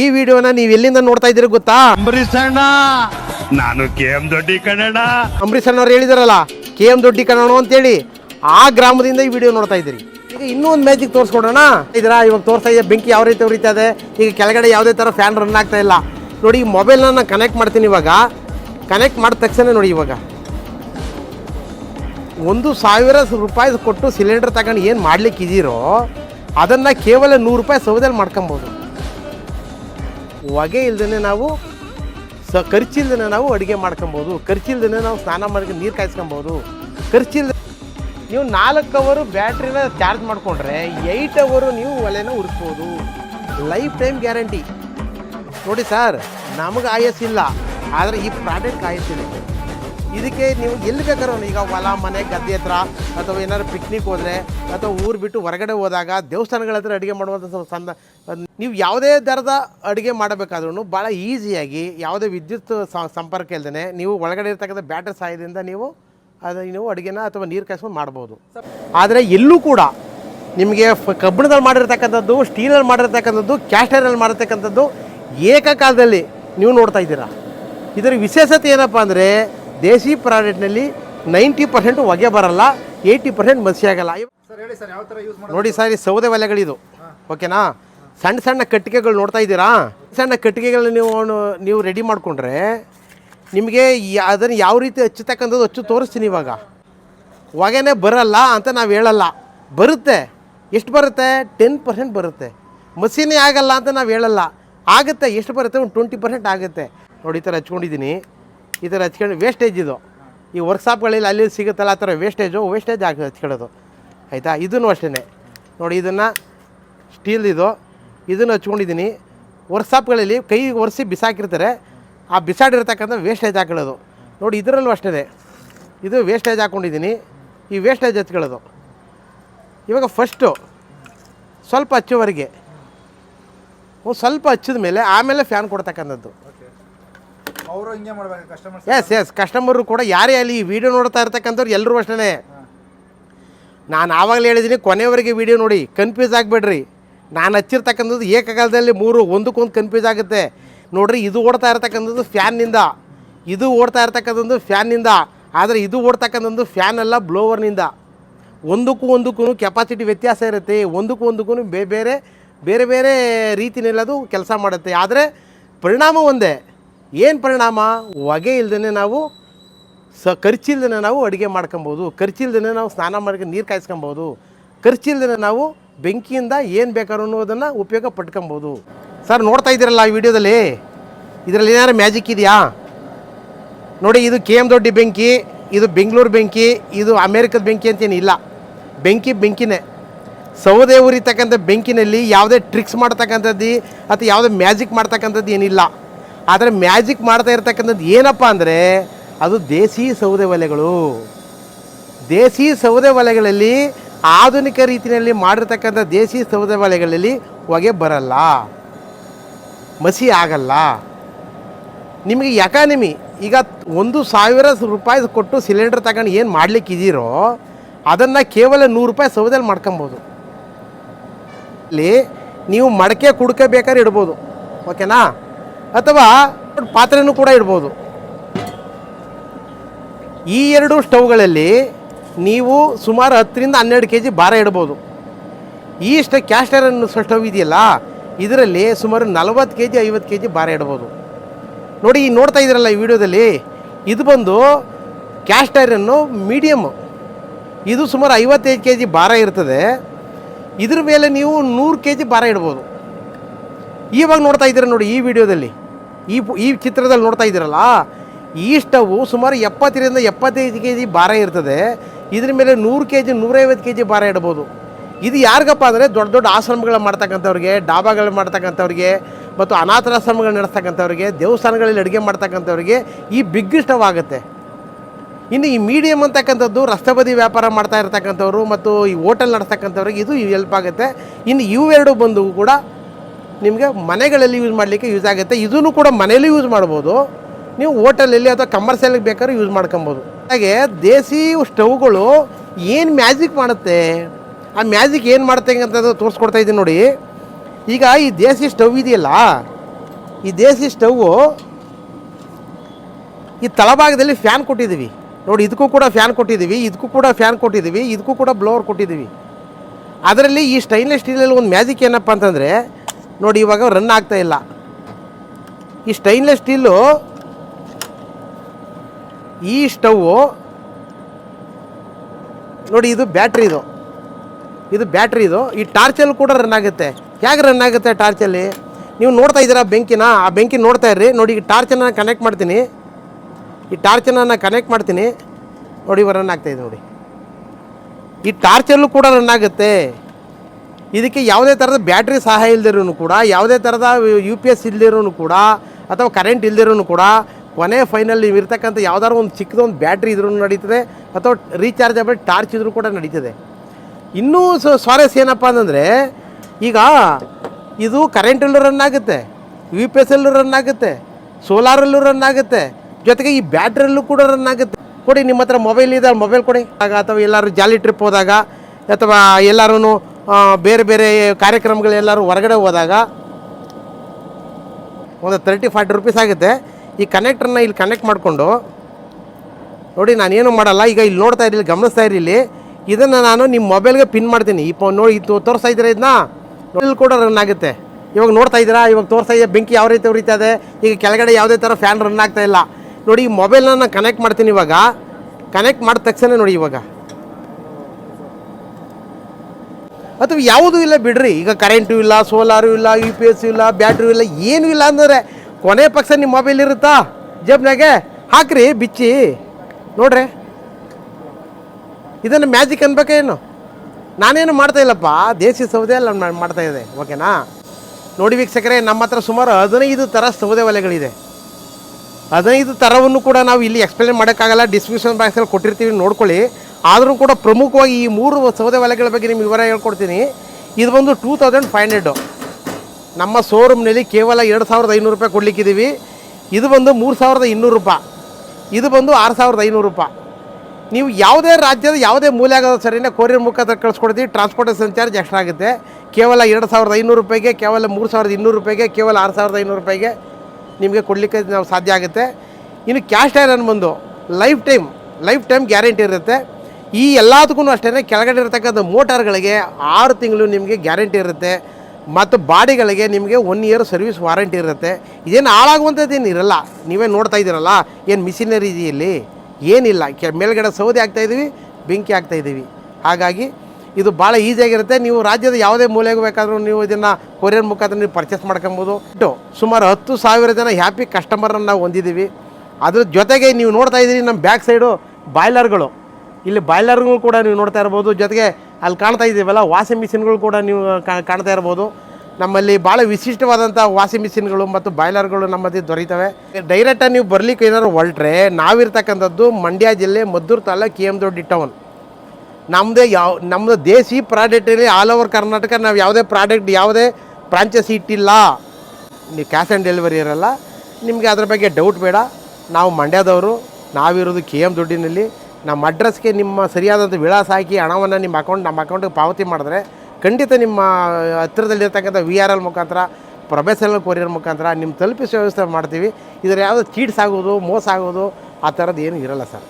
ಈ ವಿಡಿಯೋನ ನೀವು ಎಲ್ಲಿಂದ ನೋಡ್ತಾ ಇದ್ದೀರಿ ಗೊತ್ತಾ? ಅಂಬರೀಷಣ್ಣ. ನಾನು ಕೆ ಎಂ ದೊಡ್ಡಿ ಕನ್ನಡ. ಅಂಬರೀಷ್ ಅಣ್ಣವ್ರು ಹೇಳಿದಾರಲ್ಲ ಕೆ ಎಂ ದೊಡ್ಡಿ ಕನ್ನಡ ಅಂತೇಳಿ ಆ ಗ್ರಾಮದಿಂದ ಈ ವಿಡಿಯೋ ನೋಡ್ತಾ ಇದ್ದೀರಿ. ಈಗ ಇನ್ನೂ ಒಂದು ಮ್ಯಾಜಿಕ್ ತೋರಿಸ್ಕೊಡೋಣ. ಇದರ ಇವಾಗ ತೋರಿಸ್ತಾ ಇದೆ ಬೆಂಕಿ ಯಾವ ರೀತಿ ಉರಿತಾ ಇದೆ? ಈಗ ಕೆಳಗಡೆ ಯಾವುದೇ ಥರ ಫ್ಯಾನ್ ರನ್ ಆಗ್ತಾ ಇಲ್ಲ. ನೋಡಿ ಈ ಮೊಬೈಲ್ನ ನಾನು ಕನೆಕ್ಟ್ ಮಾಡ್ತೀನಿ ಇವಾಗ. ಕನೆಕ್ಟ್ ಮಾಡಿದ ತಕ್ಷಣ ನೋಡಿ ಇವಾಗ. ಒಂದು ಸಾವಿರ ರೂಪಾಯಿ ಕೊಟ್ಟು ಸಿಲಿಂಡರ್ ತಗೊಂಡು ಏನು ಮಾಡಲಿಕ್ಕಿದ್ದೀರೋ ಅದನ್ನು ಕೇವಲ ನೂರು ರೂಪಾಯಿ ಸೌದೆಯಲ್ಲಿ ಮಾಡ್ಕೊಬೋದು. ಹೊಗೆ ಇಲ್ದೇ ನಾವು ಸ ಖರ್ಚಿಲ್ದೇ ನಾವು ಅಡುಗೆ ಮಾಡ್ಕೊಬೋದು. ಖರ್ಚಿಲ್ದೇ ನಾವು ಸ್ನಾನ ಮಾಡಿ ನೀರು ಕಾಯಿಸ್ಕೊಬೋದು. ಖರ್ಚಿಲ್ದ ನೀವು ನಾಲ್ಕು ಅವರು ಬ್ಯಾಟ್ರಿನ ಚಾರ್ಜ್ ಮಾಡಿಕೊಂಡ್ರೆ ಏಯ್ಟ್ ಅವರು ನೀವು ಒಲೆನ ಉರಿಸ್ಬೋದು. Life time guarantee. ನೋಡಿ ಸರ್, ನಮಗೆ ಆಯಸ್ಸಿಲ್ಲ. ಆದರೆ ಈ ಪ್ರಾಡಕ್ಟ್ ಆಯಸ್ಸಿದೆ. ಇದಕ್ಕೆ ನೀವು ಎಲ್ಲಿ ಬೇಕಾದ್ರೂ ಈಗ ಹೊಲ, ಮನೆ, ಗದ್ದೆ ಹತ್ರ ಅಥವಾ ಏನಾದ್ರು ಪಿಕ್ನಿಕ್ ಹೋದರೆ ಅಥವಾ ಊರು ಬಿಟ್ಟು ಹೊರಗಡೆ ಹೋದಾಗ ದೇವಸ್ಥಾನಗಳ ಹತ್ರ ಅಡುಗೆ ಮಾಡುವಂಥ ಸಂದ ನೀವು ಯಾವುದೇ ದರದ ಅಡುಗೆ ಮಾಡಬೇಕಾದ್ರೂ ಭಾಳ ಈಸಿಯಾಗಿ ಯಾವುದೇ ವಿದ್ಯುತ್ ಸಂಪರ್ಕ ಇಲ್ಲದೇ ನೀವು ಒಳಗಡೆ ಇರ್ತಕ್ಕಂಥ ಬ್ಯಾಟ್ರಿ ಸಹಾಯದಿಂದ ನೀವು ಅದು ನೀವು ಅಡುಗೆನ ಅಥವಾ ನೀರು ಕಾಯಿಸ್ಕೊಂಡು ಮಾಡ್ಬೋದು. ಆದರೆ ಎಲ್ಲೂ ಕೂಡ ನಿಮಗೆ ಕಬ್ಬಿಣದಲ್ಲಿ ಮಾಡಿರ್ತಕ್ಕಂಥದ್ದು, ಸ್ಟೀಲಲ್ಲಿ ಮಾಡಿರ್ತಕ್ಕಂಥದ್ದು ಕ್ಯಾಸ್ಟರಲ್ಲಿ ಮಾಡಿರ್ತಕ್ಕಂಥದ್ದು ಏಕಕಾಲದಲ್ಲಿ ನೀವು ನೋಡ್ತಾ ಇದ್ದೀರಾ. ಇದರ ವಿಶೇಷತೆ ಏನಪ್ಪ ಅಂದರೆ ದೇಸಿ ಪ್ರಾಡಕ್ಟ್ನಲ್ಲಿ ನೈಂಟಿ ಪರ್ಸೆಂಟ್ ಹೊಗೆ ಬರಲ್ಲ ಏಯ್ಟಿ ಪರ್ಸೆಂಟ್ ಮಸಿ ಆಗಲ್ಲ. ನೋಡಿ ಸರ್ ಈ ಸೌದೆ ಒಲೆಗಳಿದು. ಓಕೆನಾ? ಸಣ್ಣ ಸಣ್ಣ ಕಟ್ಟಿಗೆಗಳು ನೋಡ್ತಾ ಇದ್ದೀರಾ? ಸಣ್ಣ ಕಟ್ಟಿಗೆಗಳನ್ನ ನೀವು ನೀವು ರೆಡಿ ಮಾಡಿಕೊಂಡ್ರೆ ನಿಮಗೆ ಅದನ್ನು ಯಾವ ರೀತಿ ಹಚ್ಚತಕ್ಕಂಥದ್ದು ಹಚ್ಚು ತೋರಿಸ್ತೀನಿ ಇವಾಗ. ಹೊಗೆನೇ ಬರಲ್ಲ ಅಂತ ನಾವು ಹೇಳಲ್ಲ. ಬರುತ್ತೆ. ಎಷ್ಟು ಬರುತ್ತೆ? ಟೆನ್ ಪರ್ಸೆಂಟ್ ಬರುತ್ತೆ. ಮಸೀನೇ ಆಗಲ್ಲ ಅಂತ ನಾವು ಹೇಳಲ್ಲ. ಆಗುತ್ತೆ. ಎಷ್ಟು ಬರುತ್ತೆ? ಒಂದು ಟ್ವೆಂಟಿ ಪರ್ಸೆಂಟ್ ಆಗುತ್ತೆ. ನೋಡಿ ಈ ಥರ ಹಚ್ಕೊಂಡಿದ್ದೀನಿ. ಈ ಥರ ಹಚ್ಕೊಂಡು ವೇಸ್ಟೇಜ್ ಇದು. ಈ ವರ್ಕ್ಶಾಪ್ಗಳಲ್ಲಿ ಅಲ್ಲಿ ಸಿಗುತ್ತಲ್ಲ ಆ ಥರ ವೇಸ್ಟೇಜು ವೇಸ್ಟೇಜ್ ಹಾಕಿ ಹಚ್ಕೊಳ್ಳೋದು. ಆಯಿತಾ? ಇದನ್ನು ಅಷ್ಟೇ ನೋಡಿ, ಇದನ್ನು ಸ್ಟೀಲ್ ಇದು. ಇದನ್ನು ಹಚ್ಕೊಂಡಿದ್ದೀನಿ. ವರ್ಕ್ಶಾಪ್ಗಳಲ್ಲಿ ಕೈ ಒರೆಸಿ ಬಿಸಾಕಿರ್ತಾರೆ. ಆ ಬಿಸಾಡಿರ್ತಕ್ಕಂಥ ವೇಸ್ಟೇಜ್ ಹಾಕೊಳ್ಳೋದು. ನೋಡಿ, ಇದರಲ್ಲೂ ಅಷ್ಟೇ ಇದು ವೇಸ್ಟೇಜ್ ಹಾಕ್ಕೊಂಡಿದ್ದೀನಿ ಈ ವೇಸ್ಟೇಜ್ ಹಚ್ಕೊಳ್ಳೋದು. ಇವಾಗ ಫಸ್ಟು ಸ್ವಲ್ಪ ಹಚ್ಚುವರೆಗೆ ಒಂದು ಸ್ವಲ್ಪ ಹಚ್ಚಿದ ಮೇಲೆ ಆಮೇಲೆ ಫ್ಯಾನ್ ಕೊಡ್ತಕ್ಕಂಥದ್ದು. ಅವರು ಹಿಂಗೆ ಮಾಡ್ಬೇಕು? ಕಸ್ಟಮರ್ಸ್ ಎಸ್ ಎಸ್ ಕಸ್ಟಮರು ಕೂಡ ಯಾರೇ ಅಲ್ಲಿ ಈ ವಿಡಿಯೋ ನೋಡ್ತಾ ಇರ್ತಕ್ಕಂಥವ್ರು ಎಲ್ಲರೂ ಅಷ್ಟೇ ನಾನು ಆವಾಗಲೇ ಹೇಳಿದ್ದೀನಿ ಕೊನೆಯವರೆಗೆ ವಿಡಿಯೋ ನೋಡಿ ಕನ್ಫ್ಯೂಸ್ ಆಗಬೇಡ್ರಿ. ನಾನು ಹಚ್ಚಿರ್ತಕ್ಕಂಥದ್ದು ಏಕಕಾಲದಲ್ಲಿ ಮೂರು ಒಂದಕ್ಕೊಂದು ಕನ್ಫ್ಯೂಸ್ ಆಗುತ್ತೆ. ನೋಡ್ರಿ ಇದು ಓಡ್ತಾ ಇರ್ತಕ್ಕಂಥದ್ದು ಫ್ಯಾನ್ನಿಂದ ಇದು ಓಡ್ತಾ ಇರ್ತಕ್ಕಂಥದ್ದು ಫ್ಯಾನ್ನಿಂದ ಆದರೆ ಇದು ಓಡ್ತಕ್ಕಂಥದ್ದು ಫ್ಯಾನ್ ಅಲ್ಲ ಬ್ಲೋವರ್ನಿಂದ ಒಂದಕ್ಕೂ ಒಂದಕ್ಕೂ ಕೆಪಾಸಿಟಿ ವ್ಯತ್ಯಾಸ ಇರುತ್ತೆ. ಒಂದಕ್ಕೂ ಒಂದಕ್ಕೂ ಬೇರೆ ಬೇರೆ ಬೇರೆ ಬೇರೆ ರೀತಿಯಲ್ಲಿ ಅದು ಕೆಲಸ ಮಾಡುತ್ತೆ. ಆದರೆ ಪರಿಣಾಮ ಒಂದೇ. ಏನು ಪರಿಣಾಮ? ಹೊಗೆ ಇಲ್ದೇ ನಾವು ಸ ಖರ್ಚಿಲ್ದೇ ನಾವು ಅಡುಗೆ ಮಾಡ್ಕೊಬೋದು. ಖರ್ಚಿಲ್ದೇ ನಾವು ಸ್ನಾನ ಮಾಡಿ ನೀರು ಕಾಯಿಸ್ಕೊಬೋದು. ಖರ್ಚಿಲ್ದೇ ನಾವು ಬೆಂಕಿಯಿಂದ ಏನು ಬೇಕಾದ್ರೂ ಅನ್ನೋದನ್ನು ಉಪಯೋಗ ಪಡ್ಕೊಬೋದು ಸರ್, ನೋಡ್ತಾ ಇದ್ದೀರಲ್ಲ ಆ ವಿಡಿಯೋದಲ್ಲಿ? ಇದರಲ್ಲಿ ಏನಾದ್ರು ಮ್ಯಾಜಿಕ್ ಇದೆಯಾ? ನೋಡಿ, ಇದು ಕೆ ಎಂ ದೊಡ್ಡಿ ಬೆಂಕಿ, ಇದು ಬೆಂಗಳೂರು ಬೆಂಕಿ, ಇದು ಅಮೇರಿಕದ ಬೆಂಕಿ ಅಂತೇನಿಲ್ಲ ಬೆಂಕಿ ಬೆಂಕಿನೇ. ಸೌದೆ ಉರಿತಕ್ಕಂಥ ಬೆಂಕಿನಲ್ಲಿ ಯಾವುದೇ ಟ್ರಿಕ್ಸ್ ಮಾಡ್ತಕ್ಕಂಥದ್ದು ಅಥವಾ ಯಾವುದೇ ಮ್ಯಾಜಿಕ್ ಮಾಡ್ತಕ್ಕಂಥದ್ದು ಏನಿಲ್ಲ. ಆದರೆ ಮ್ಯಾಜಿಕ್ ಮಾಡ್ತಾ ಇರ್ತಕ್ಕಂಥದ್ದು ಏನಪ್ಪ ಅಂದರೆ ಅದು ದೇಸಿ ಸೌದೆ ಒಲೆಗಳು. ದೇಸಿ ಸೌದೆ ಒಲೆಗಳಲ್ಲಿ ಆಧುನಿಕ ರೀತಿಯಲ್ಲಿ ಮಾಡಿರ್ತಕ್ಕಂಥ ದೇಸಿ ಸೌದೆ ಒಲೆಗಳಲ್ಲಿ ಹೊಗೆ ಬರಲ್ಲ. ಮಸಿ ಆಗಲ್ಲ. ನಿಮಗೆ ಎಕಾನಮಿ ಈಗ ಒಂದು ಸಾವಿರ ರೂಪಾಯಿ ಕೊಟ್ಟು ಸಿಲಿಂಡರ್ ತಗೊಂಡು ಏನು ಮಾಡಲಿಕ್ಕಿದ್ದೀರೋ ಅದನ್ನು ಕೇವಲ ನೂರು ರೂಪಾಯಿ ಸೌದೆಯಲ್ಲಿ ಮಾಡ್ಕೊಬೋದು. ಇಲ್ಲಿ ನೀವು ಮಡಕೆ ಕುಡ್ಕೋಬೇಕಾದ್ರೆ ಇಡ್ಬೋದು. ಓಕೆನಾ? ಅಥವಾ ಪಾತ್ರೆನೂ ಕೂಡ ಇಡ್ಬೋದು. ಈ ಎರಡು ಸ್ಟವ್ಗಳಲ್ಲಿ ನೀವು ಸುಮಾರು ಹತ್ತರಿಂದ ಹನ್ನೆರಡು ಕೆ ಜಿ ಭಾರ ಇಡ್ಬೋದು. ಈ ಸ್ಟ ಕ್ಯಾಸ್ಟರ್ ಅನ್ನೋ ಸ್ಟವ್ ಇದೆಯಲ್ಲ, ಇದರಲ್ಲಿ ಸುಮಾರು ನಲವತ್ತು ಕೆ ಜಿ ಐವತ್ತು ಕೆ ಜಿ ಭಾರ ಇಡ್ಬೋದು. ನೋಡಿ, ಈ ನೋಡ್ತಾ ಇದ್ದೀರಲ್ಲ ಈ ವಿಡಿಯೋದಲ್ಲಿ, ಇದು ಬಂದು ಕ್ಯಾಸ್ಟ್ ಐರನ್ನು ಮೀಡಿಯಮ್ ಇದು ಸುಮಾರು ಐವತ್ತೈದು ಕೆ ಜಿ ಭಾರ ಇರ್ತದೆ. ಇದ್ರ ಮೇಲೆ ನೀವು ನೂರು ಕೆ ಜಿ ಭಾರ ಇಡ್ಬೋದು. ಇವಾಗ ನೋಡ್ತಾ ಇದ್ದೀರ ನೋಡಿ ಈ ವಿಡಿಯೋದಲ್ಲಿ. ಈ ಈ ಚಿತ್ರದಲ್ಲಿ ನೋಡ್ತಾ ಇದ್ದೀರಲ್ಲ, ಈ ಸ್ಟವ್ ಸುಮಾರು ಎಪ್ಪತ್ತರಿಂದ ಎಪ್ಪತ್ತೈದು ಕೆ ಜಿ ಭಾರ ಇರ್ತದೆ. ಇದ್ರ ಮೇಲೆ ನೂರು ಕೆ ಜಿ ನೂರೈವತ್ತು ಕೆ ಜಿ ಭಾರ ಇಡ್ಬೋದು. ಇದು ಯಾರಿಗಪ್ಪ ಅಂದರೆ ದೊಡ್ಡ ದೊಡ್ಡ ಆಶ್ರಮಗಳು ಮಾಡ್ತಕ್ಕಂಥವ್ರಿಗೆ ಡಾಬಾಗಳು ಮಾಡ್ತಕ್ಕಂಥವ್ರಿಗೆ, ಮತ್ತು ಅನಾಥಾಶ್ರಮಗಳು ನಡೆಸ್ತಕ್ಕಂಥವ್ರಿಗೆ, ದೇವಸ್ಥಾನಗಳಲ್ಲಿ ಅಡುಗೆ ಮಾಡ್ತಕ್ಕಂಥವ್ರಿಗೆ ಈ ಬಿಗ್ ಸ್ಟವ್ ಆಗುತ್ತೆ. ಇನ್ನು ಈ ಮೀಡಿಯಮ್ ಅಂತಕ್ಕಂಥದ್ದು, ರಸ್ತೆ ಬದಿ ವ್ಯಾಪಾರ ಮಾಡ್ತಾ ಇರ್ತಕ್ಕಂಥವ್ರು, ಮತ್ತು ಈ ಹೋಟೆಲ್ ನಡೆಸ್ತಕ್ಕಂಥವ್ರಿಗೆ ಇದು ಹೆಲ್ಪ್ ಆಗುತ್ತೆ. ಇನ್ನು ಇವೆರಡು ಬಂದು ಕೂಡ ನಿಮಗೆ ಮನೆಗಳಲ್ಲಿ ಯೂಸ್ ಮಾಡಲಿಕ್ಕೆ ಯೂಸ್ ಆಗುತ್ತೆ. ಇದನ್ನು ಕೂಡ ಮನೇಲಿ ಯೂಸ್ ಮಾಡ್ಬೋದು. ನೀವು ಹೋಟೆಲಲ್ಲಿ ಅಥವಾ ಕಮರ್ಷಿಯಲ್ಗೆ ಬೇಕಾದ್ರೂ ಯೂಸ್ ಮಾಡ್ಕೊಬೋದು. ಹಾಗೆ ದೇಸಿ ಸ್ಟವ್ಗಳು ಏನು ಮ್ಯಾಜಿಕ್ ಮಾಡುತ್ತೆ? ಆ ಮ್ಯಾಜಿಕ್ ಏನು ಮಾಡುತ್ತೆ ಅಂತ ತೋರಿಸ್ಕೊಡ್ತಾ ಇದ್ದೀನಿ ನೋಡಿ. ಈಗ ಈ ದೇಸಿ ಸ್ಟವ್ ಇದೆಯಲ್ಲ, ಈ ದೇಸಿ ಸ್ಟವ್ವು ಈ ತಳಭಾಗದಲ್ಲಿ ಫ್ಯಾನ್ ಕೊಟ್ಟಿದ್ದೀವಿ. ನೋಡಿ, ಇದಕ್ಕೂ ಕೂಡ ಫ್ಯಾನ್ ಕೊಟ್ಟಿದ್ದೀವಿ, ಇದಕ್ಕೂ ಕೂಡ ಫ್ಯಾನ್ ಕೊಟ್ಟಿದ್ದೀವಿ, ಇದಕ್ಕೂ ಕೂಡ ಬ್ಲೋವರ್ ಕೊಟ್ಟಿದ್ದೀವಿ. ಅದರಲ್ಲಿ ಈ ಸ್ಟೈನ್ಲೆಸ್ ಸ್ಟೀಲಲ್ಲಿ ಒಂದು ಮ್ಯಾಜಿಕ್ ಏನಪ್ಪ ಅಂತಂದರೆ ನೋಡಿ ಇವಾಗ ರನ್ ಆಗ್ತಾ ಇಲ್ಲ. ಈ ಸ್ಟೈನ್ಲೆಸ್ ಸ್ಟೀಲು ಈ ಸ್ಟವ್ವು ನೋಡಿ ಇದು ಬ್ಯಾಟ್ರಿ ಇದು. ಇದು ಬ್ಯಾಟ್ರಿ ಇದು. ಈ ಟಾರ್ಚಲ್ಲಿ ಕೂಡ ರನ್ ಆಗುತ್ತೆ. ಹೇಗೆ ರನ್ ಆಗುತ್ತೆ ಟಾರ್ಚಲ್ಲಿ ನೀವು ನೋಡ್ತಾ ಇದ್ದೀರಾ ಬೆಂಕಿನ? ಆ ಬೆಂಕಿ ನೋಡ್ತಾ ಇರ್ರಿ. ನೋಡಿ ಈ ಟಾರ್ಚನ್ನು ಕನೆಕ್ಟ್ ಮಾಡ್ತೀನಿ. ಈ ಟಾರ್ಚನ್ನು ನಾನು ಕನೆಕ್ಟ್ ಮಾಡ್ತೀನಿ. ನೋಡಿ ಇವಾಗ ರನ್ ಆಗ್ತಾಯಿದೆ ನೋಡಿ. ಈ ಟಾರ್ಚಲ್ಲೂ ಕೂಡ ರನ್ ಆಗುತ್ತೆ. ಇದಕ್ಕೆ ಯಾವುದೇ ಥರದ ಬ್ಯಾಟ್ರಿ ಸಹಾಯ ಇಲ್ದಿರೂ ಕೂಡ, ಯಾವುದೇ ಥರದ ಯು ಪಿ ಎಸ್ ಇಲ್ದಿರೂ ಕೂಡ, ಅಥವಾ ಕರೆಂಟ್ ಇಲ್ದಿರೂ ಕೂಡ, ಕೊನೆ ಫೈನಲ್ ನೀವು ಇರ್ತಕ್ಕಂಥ ಯಾವುದಾದ್ರು ಒಂದು ಚಿಕ್ಕದೊಂದು ಬ್ಯಾಟ್ರಿ ಇದ್ರೂ ನಡೀತದೆ, ಅಥವಾ ರೀಚಾರ್ಜಬಲ್ ಟಾರ್ಚ್ ಇದ್ರೂ ಕೂಡ ನಡೀತದೆ. ಇನ್ನೂ ಸ್ವಾರಸ್ಯ ಏನಪ್ಪ ಅಂತಂದರೆ, ಈಗ ಇದು ಕರೆಂಟಲ್ಲೂ ರನ್ ಆಗುತ್ತೆ ಯು ಪಿ ಎಸ್ ಅಲ್ಲೂ ರನ್ ಆಗುತ್ತೆ ಸೋಲಾರಲ್ಲೂ ರನ್ ಆಗುತ್ತೆ, ಜೊತೆಗೆ ಈ ಬ್ಯಾಟ್ರಿಯಲ್ಲೂ ಕೂಡ ರನ್ ಆಗುತ್ತೆ. ಕೊಡಿ ನಿಮ್ಮ ಹತ್ರ ಮೊಬೈಲ್ ಇದೆ ಮೊಬೈಲ್ ಕೊಡಿ. ಆಗ ಅಥವಾ ಎಲ್ಲರೂ ಜಾಲಿ ಟ್ರಿಪ್ ಹೋದಾಗ, ಅಥವಾ ಎಲ್ಲರೂ ಬೇರೆ ಬೇರೆ ಕಾರ್ಯಕ್ರಮಗಳೆಲ್ಲರೂ ಹೊರಗಡೆ ಹೋದಾಗ ಒಂದು ತರ್ಟಿ ಫಾರ್ಟಿ ರುಪೀಸ್ ಆಗುತ್ತೆ. ಈ ಕನೆಕ್ಟ್ರನ್ನ ಇಲ್ಲಿ ಕನೆಕ್ಟ್ ಮಾಡಿಕೊಂಡು, ನೋಡಿ ನಾನೇನು ಮಾಡಲ್ಲ, ಈಗ ಇಲ್ಲಿ ನೋಡ್ತಾ ಇರಲಿ, ಗಮನಿಸ್ತಾ ಇರಲಿ, ಇದನ್ನು ನಾನು ನಿಮ್ಮ ಮೊಬೈಲ್ಗೆ ಪಿನ್ ಮಾಡ್ತೀನಿ. ಈ ಫೋನ್ ನೋಡಿ, ಇದು ತೋರಿಸ್ತಾ ಇದ್ದೀರಾ ಇದನ್ನ? ಇಲ್ಲಿ ಕೂಡ ರನ್ ಆಗುತ್ತೆ. ಇವಾಗ ನೋಡ್ತಾ ಇದ್ದೀರಾ? ಇವಾಗ ತೋರಿಸ್ತಾ ಇದೆ ಬೆಂಕಿ ಯಾವ ರೀತಿ ಉರಿತಾ ಇದೆ ಈಗ ಕೆಳಗಡೆ ಯಾವುದೇ ಥರ ಫ್ಯಾನ್ ರನ್ ಆಗ್ತಾ ಇಲ್ಲ. ನೋಡಿ, ಈ ಮೊಬೈಲ್ನ ನಾನು ಕನೆಕ್ಟ್ ಮಾಡ್ತೀನಿ ಇವಾಗ. ಕನೆಕ್ಟ್ ಮಾಡಿದ ತಕ್ಷಣ ನೋಡಿ ಇವಾಗ. ಅಥವಾ ಯಾವುದೂ ಇಲ್ಲ ಬಿಡ್ರಿ. ಈಗ ಕರೆಂಟು ಇಲ್ಲ ಸೋಲಾರು ಇಲ್ಲ ಯು ಪಿ ಎಸ್ ಇಲ್ಲ ಬ್ಯಾಟ್ರಿ ಇಲ್ಲ, ಏನೂ ಇಲ್ಲ ಅಂದರೆ ಕೊನೆ ಪಕ್ಷ ನಿಮ್ಮ ಮೊಬೈಲ್ ಇರುತ್ತಾ? ಜೇಬ್ನಾಗೆ ಹಾಕ್ರಿ, ಬಿಚ್ಚಿ. ನೋಡ್ರಿ. ಇದನ್ನು ಮ್ಯಾಜಿಕ್ ಅನ್ಬೇಕೇನು ನಾನೇನು ಮಾಡ್ತಾ ಇಲ್ಲಪ್ಪ. ದೇಸಿ ಸೌದೆ ಅಲ್ಲ ನಾನು ಮಾಡ್ತಾ ಇದೆ, ಓಕೆನಾ? ನೋಡಿ ವೀಕ್ಷಕರೇ, ನಮ್ಮ ಹತ್ರ ಸುಮಾರು ಹದಿನೈದು ಥರ ಸೌದೆ ಒಲೆಗಳಿದೆ. ಹದಿನೈದು ಥರವನ್ನು ಕೂಡ ನಾವು ಇಲ್ಲಿ ಎಕ್ಸ್ಪ್ಲೇನ್ ಮಾಡೋಕ್ಕಾಗಲ್ಲ. ಡಿಸ್ಕ್ರಿಪ್ಷನ್ ಬಾಕ್ಸಲ್ಲಿ ಕೊಟ್ಟಿರ್ತೀವಿ, ನೋಡ್ಕೊಳ್ಳಿ. ಆದರೂ ಕೂಡ ಪ್ರಮುಖವಾಗಿ ಈ ಮೂರು ಸೌದೆ ವಲಯಗಳ ಬಗ್ಗೆ ನಿಮ್ಗೆ ವಿವರ ಹೇಳ್ಕೊಡ್ತೀನಿ. ಇದು ಬಂದು ಟೂ ತೌಸಂಡ್ ಫೈವ್ ಹಂಡ್ರೆಡು ನಮ್ಮ ಶೋರೂಮ್ನಲ್ಲಿ ಕೇವಲ ಎರಡು ಸಾವಿರದ ಐನೂರು ರೂಪಾಯಿ ಕೊಡ್ಲಿಕ್ಕಿದ್ದೀವಿ. ಇದು ಬಂದು ಮೂರು ಸಾವಿರದ ಇನ್ನೂರು ರೂಪಾಯಿ. ಇದು ಬಂದು ಆರು ಸಾವಿರದ ಐನೂರು ರೂಪಾಯಿ. ನೀವು ಯಾವುದೇ ರಾಜ್ಯದ ಯಾವುದೇ ಮೂಲೆ ಆಗೋದು ಸರಿನೇ ಕೊರಿಯರ್ ಮುಖಾಂತರ ಕಳಿಸ್ಕೊಡ್ತೀವಿ. ಟ್ರಾನ್ಸ್ಪೋರ್ಟೇಷನ್ ಚಾರ್ಜ್ ಎಕ್ಸ್ಟ್ರಾ ಆಗುತ್ತೆ. ಕೇವಲ ಎರಡು ಸಾವಿರದ ಐನೂರು ರೂಪಾಯಿಗೆ, ಕೇವಲ ಮೂರು ಸಾವಿರದ ಇನ್ನೂರು ರೂಪಾಯಿಗೆ, ಕೇವಲ ಆರು ಸಾವಿರದ ಐನೂರು ರೂಪಾಯಿಗೆ ನಿಮಗೆ ಕೊಡಲಿಕ್ಕೆ ನಾವು ಸಾಧ್ಯ ಆಗುತ್ತೆ. ಇನ್ನು ಕ್ಯಾಶ್ ಟೈರ್ ಬಂದು life time life time guarantee ಇರುತ್ತೆ. ಈ ಎಲ್ಲದಕ್ಕೂ ಅಷ್ಟೇ ಕೆಳಗಡೆ ಇರತಕ್ಕಂಥ ಮೋಟಾರ್ಗಳಿಗೆ ಆರು ತಿಂಗಳು ನಿಮಗೆ ಗ್ಯಾರಂಟಿ ಇರುತ್ತೆ ಮತ್ತು ಬಾಡಿಗಳಿಗೆ ನಿಮಗೆ ಒನ್ ಇಯರ್ ಸರ್ವಿಸ್ ವಾರಂಟಿ ಇರುತ್ತೆ. ಇದೇನು ಹಾಳಾಗುವಂಥದ್ದೇನು ಇರಲ್ಲ. ನೀವೇ ನೋಡ್ತಾ ಇದ್ದೀರಲ್ಲ, ಏನು ಮಿಷಿನರಿ ಇದೆಯಲ್ಲಿ? ಏನಿಲ್ಲ. ಕೆ, ಮೇಲ್ಗಡೆ ಸೌದೆ ಹಾಕ್ತಾಯಿದ್ದೀವಿ ಬೆಂಕಿ ಹಾಕ್ತಾಯಿದ್ದೀವಿ ಹಾಗಾಗಿ ಇದು ಭಾಳ ಈಸಿಯಾಗಿರುತ್ತೆ. ನೀವು ರಾಜ್ಯದ ಯಾವುದೇ ಮೂಲೆಗೆ ಬೇಕಾದರೂ ನೀವು ಇದನ್ನು ಕೊರಿಯರ್ ಮುಖಾಂತರ ನೀವು ಪರ್ಚೇಸ್ ಮಾಡ್ಕೊಬೋದು. ಇಟ್ಟು ಸುಮಾರು ಹತ್ತು ಸಾವಿರ ಜನ ಹ್ಯಾಪಿ ಕಸ್ಟಮರನ್ನು ನಾವು ಹೊಂದಿದ್ದೀವಿ. ಅದ್ರ ಜೊತೆಗೆ ನೀವು ನೋಡ್ತಾ ಇದ್ದೀರಿ ನಮ್ಮ ಬ್ಯಾಕ್ ಸೈಡು ಬಾಯ್ಲರ್ಗಳು. ಇಲ್ಲಿ ಬಾಯ್ಲರ್ಗಳು ಕೂಡ ನೀವು ನೋಡ್ತಾ ಇರ್ಬೋದು. ಜೊತೆಗೆ ಅಲ್ಲಿ ಕಾಣ್ತಾ ಇದ್ದೀವಲ್ಲ, ವಾಷಿಂಗ್ ಮಿಷಿನ್ಗಳು ಕೂಡ ನೀವು ಕಾಣ್ತಾ ಇರ್ಬೋದು. ನಮ್ಮಲ್ಲಿ ಭಾಳ ವಿಶಿಷ್ಟವಾದಂಥ ವಾಷಿಂಗ್ ಮಿಷಿನ್ಗಳು ಮತ್ತು ಬಾಯ್ಲರ್ಗಳು ನಮ್ಮಲ್ಲಿ ದೊರೀತವೆ. ಡೈರೆಕ್ಟಾಗಿ ನೀವು ಬರ್ಲಿಕ್ಕೆ ಏನಾದ್ರು ಹೊರಟ್ರೆ, ನಾವಿರ್ತಕ್ಕಂಥದ್ದು ಮಂಡ್ಯ ಜಿಲ್ಲೆ Maddur taluk K M Doddi town ನಮ್ಮದೇ ಯಾವ ನಮ್ಮದು ದೇಸಿ ಪ್ರಾಡಕ್ಟಲ್ಲಿ ಆಲ್ ಓವರ್ ಕರ್ನಾಟಕ ನಾವು ಯಾವುದೇ ಪ್ರಾಡಕ್ಟ್ ಯಾವುದೇ ಬ್ರಾಂಚಸ್ ಇಟ್ಟಿಲ್ಲ. ನೀವು ಕ್ಯಾಶ್ ಆನ್ ಡೆಲಿವರಿ ಇರಲ್ಲ. ನಿಮಗೆ ಅದ್ರ ಬಗ್ಗೆ ಡೌಟ್ ಬೇಡ. ನಾವು ಮಂಡ್ಯದವರು, ನಾವಿರೋದು ಕೆ ಎಂ ದುಡ್ಡಿನಲ್ಲಿ. ನಮ್ಮ ಅಡ್ರೆಸ್ಗೆ ನಿಮ್ಮ ಸರಿಯಾದಂಥ ವಿಳಾಸ ಹಾಕಿ ಹಣವನ್ನು ನಿಮ್ಮ ಅಕೌಂಟ್ ನಮ್ಮ ಅಕೌಂಟಿಗೆ ಪಾವತಿ ಮಾಡಿದ್ರೆ ಖಂಡಿತ ನಿಮ್ಮ ಹತ್ತಿರದಲ್ಲಿರ್ತಕ್ಕಂಥ ವಿ ಆರ್ ಎಲ್ ಮುಖಾಂತರ ಪ್ರೊಫೆಷನಲ್ ಕೊರಿಯರ್ ಮುಖಾಂತರ ನಿಮ್ಮ ತಲುಪಿಸೋ ವ್ಯವಸ್ಥೆ ಮಾಡ್ತೀವಿ. ಇದರ ಯಾವುದೋ ಚೀಟ್ಸ್ ಆಗೋದು, ಮೋಸ ಆಗೋದು ಆ ಥರದ್ದು ಏನೂ ಇರಲ್ಲ ಸರ್.